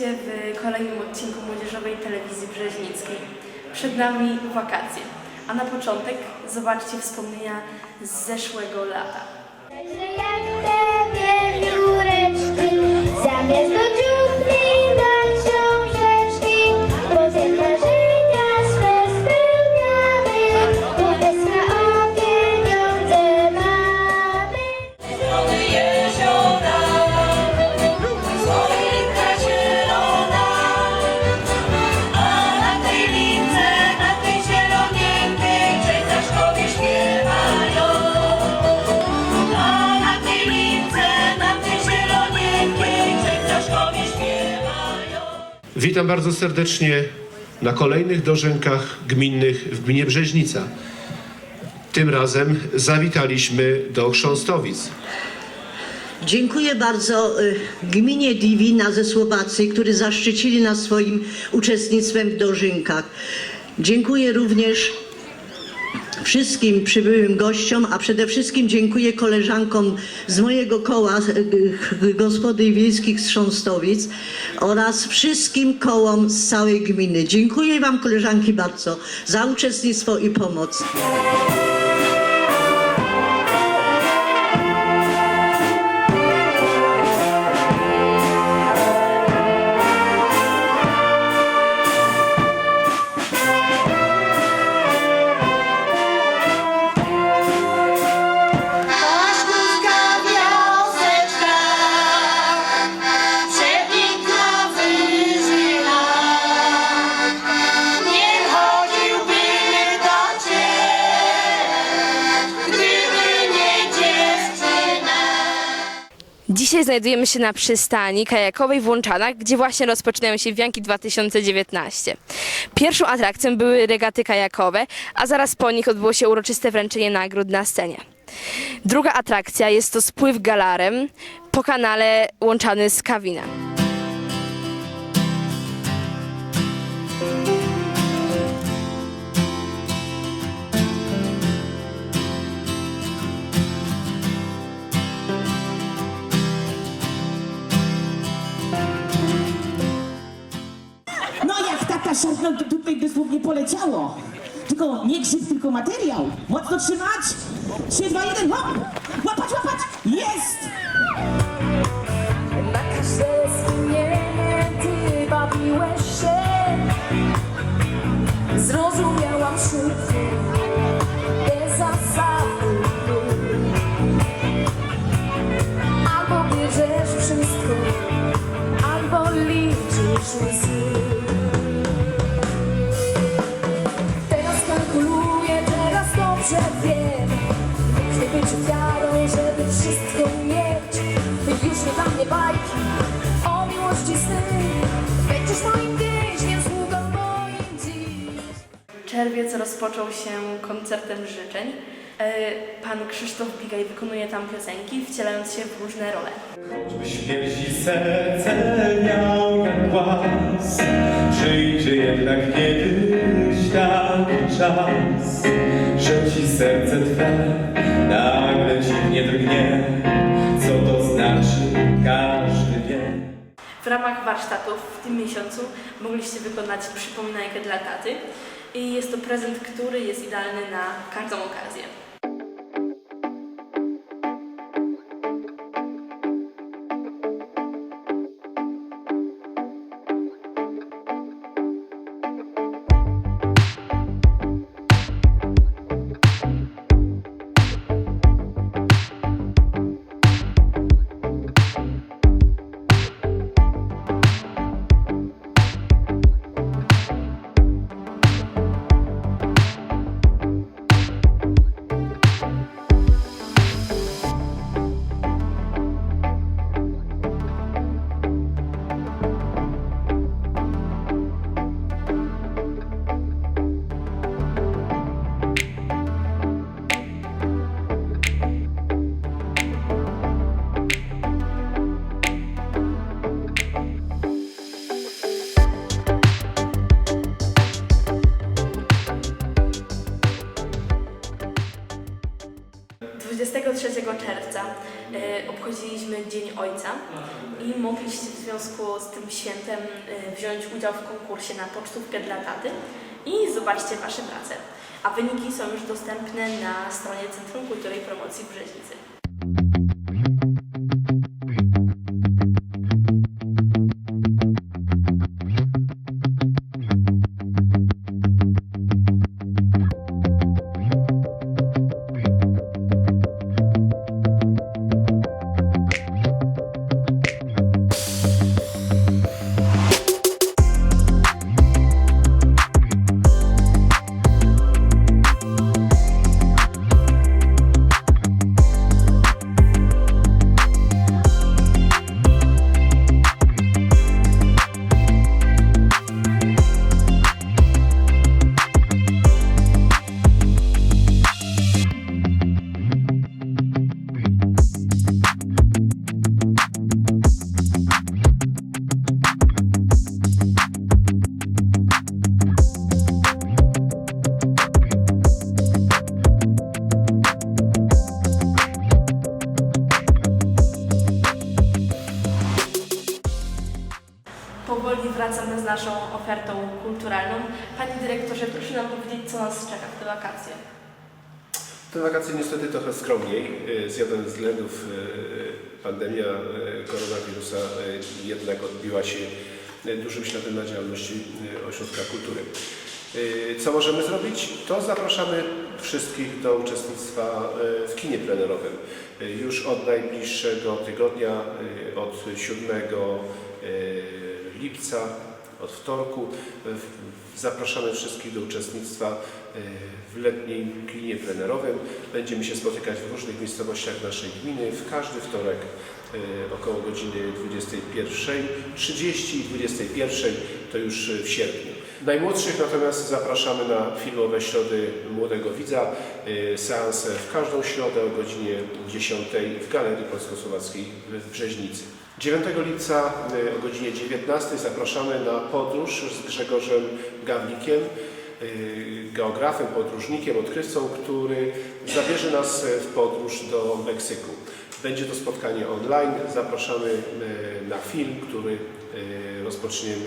Witajcie w kolejnym odcinku Młodzieżowej Telewizji Brzeźnickiej. Przed nami wakacje, a na początek zobaczcie wspomnienia z zeszłego lata. Witam bardzo serdecznie na kolejnych dożynkach gminnych w gminie Brzeźnica. Tym razem zawitaliśmy do Chrząstowic. Dziękuję bardzo y, gminie Diwina ze Słowacji, którzy zaszczycili nas swoim uczestnictwem w dożynkach. Dziękuję również wszystkim przybyłym gościom, a przede wszystkim dziękuję koleżankom z mojego koła y, gospodyń wiejskich z Chrząstowic oraz wszystkim kołom z całej gminy. Dziękuję Wam koleżanki bardzo za uczestnictwo i pomoc. Dzisiaj znajdujemy się na przystani kajakowej w Łączanach, gdzie właśnie rozpoczynają się wianki 2019. Pierwszą atrakcją były regaty kajakowe, a zaraz po nich odbyło się uroczyste wręczenie nagród na scenie. Druga atrakcja jest to spływ galarem po kanale łączany z Kawina. Taka szarpną, to tutaj dosłownie poleciało. Tylko nie krzyw, tylko materiał. Mocno trzymać. 3, 2, 1, hop! Łapać, łapać! Jest! Na każde skinienie ty bawiłeś się Zrozumiałam szybko dobrze wiem Nie chcę być ofiarą, żeby wszystko mieć Już nie dla mnie bajki o miłości sny Będziesz moim więźniem, sługą moim dziś Czerwiec rozpoczął się koncertem życzeń. E, Pan Krzysztof Bigaj wykonuje tam piosenki, wcielając się w różne role. Choćby śmierci serce miał jak głaz, przyjdzie jednak kiedyś taki czas, serce twe nagle dziwnie drgnie, co to znaczy każdy wie. W ramach warsztatów w tym miesiącu mogliście wykonać przypominajkę dla taty i jest to prezent, który jest idealny na każdą okazję. 23 czerwca e, obchodziliśmy Dzień Ojca i mogliście w związku z tym świętem e, wziąć udział w konkursie na pocztówkę dla taty i zobaczcie Wasze prace. A wyniki są już dostępne na stronie Centrum Kultury i Promocji w Brzeźnicy. Ofertą kulturalną. Panie dyrektorze, proszę nam powiedzieć, co nas czeka w te wakacje. Te wakacje niestety trochę skromniej. Y, Z jeden z względów y, pandemia y, koronawirusa y, jednak odbiła się dużym śladem na działalności Ośrodka Kultury. Co możemy zrobić? To zapraszamy wszystkich do uczestnictwa w kinie plenerowym. Już od najbliższego tygodnia, od 7 y, lipca, od wtorku Zapraszamy wszystkich do uczestnictwa e, w letnim kinie plenerowym. Będziemy się spotykać w różnych miejscowościach naszej gminy w każdy wtorek e, około godziny 21.30 i 21.00 to już w sierpniu. Najmłodszych natomiast zapraszamy na filmowe środy Młodego Widza. e, Seanse w każdą środę o godzinie 10 w Galerii Polsko-Słowackiej w Brzeźnicy. 9 lipca y, o godzinie 19 zapraszamy na podróż z Grzegorzem Gawlikiem, y, geografem, podróżnikiem, odkrywcą, który zabierze nas w podróż do Meksyku. Będzie to spotkanie online. Zapraszamy y, na film, który y, rozpoczniemy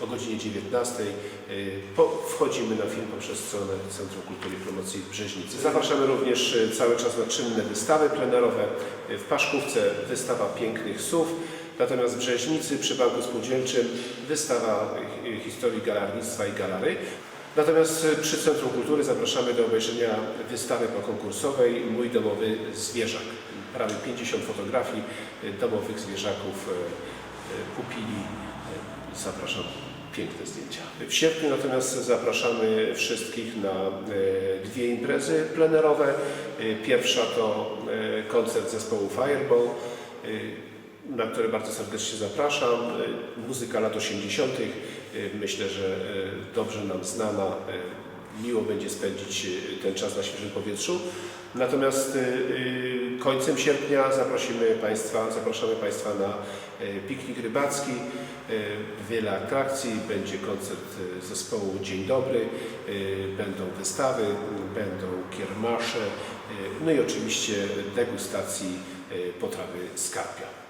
o godzinie 19. Y, po- Wchodzimy na film poprzez stronę Centrum Kultury i Promocji Brzeźnicy. Zapraszamy również y, cały czas na czynne wystawy plenerowe. Y, W Paszkówce wystawa pięknych słów, natomiast w Brzeźnicy przy Banku Spółdzielczym wystawa historii galarnictwa i galary. Natomiast y, przy Centrum Kultury zapraszamy do obejrzenia wystawy pokonkursowej Mój domowy zwierzak. Prawie 50 fotografii y, domowych zwierzaków pupili. Y, Zapraszam. Piękne zdjęcia. W sierpniu natomiast zapraszamy wszystkich na e, dwie imprezy plenerowe. E, Pierwsza to e, koncert zespołu Fireball, e, na który bardzo serdecznie zapraszam. E, Muzyka lat 80. E, Myślę, że e, dobrze nam znana. Miło będzie spędzić ten czas na świeżym powietrzu. Natomiast końcem sierpnia zaprosimy Państwa, zapraszamy Państwa na piknik rybacki. Wiele atrakcji, będzie koncert zespołu Dzień Dobry, będą wystawy, będą kiermasze, no i oczywiście degustacji potrawy skarpia.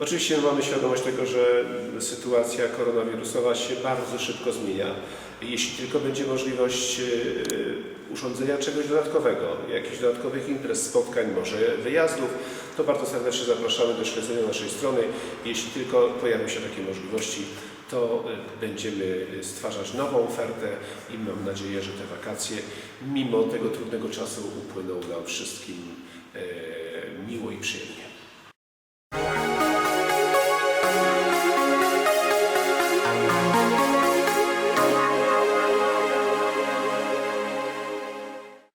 Oczywiście mamy świadomość tego, że sytuacja koronawirusowa się bardzo szybko zmienia. Jeśli tylko będzie możliwość e, urządzenia czegoś dodatkowego, jakichś dodatkowych imprez, spotkań, może wyjazdów, to bardzo serdecznie zapraszamy do śledzenia naszej strony. Jeśli tylko pojawią się takie możliwości, to e, będziemy stwarzać nową ofertę i mam nadzieję, że te wakacje, mimo tego trudnego czasu, upłyną nam wszystkim miło i przyjemnie.